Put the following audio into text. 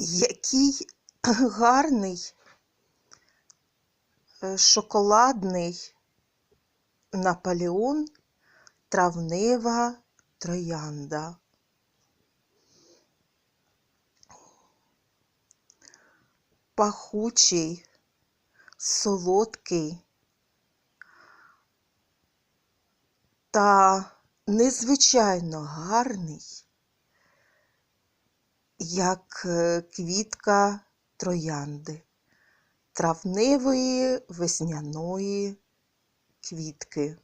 Який гарний е, шоколадний Наполеон травнева троянда. Пахучий, солодкий та незвичайно гарний, як е, квітка троянди, травневої весняної квітки.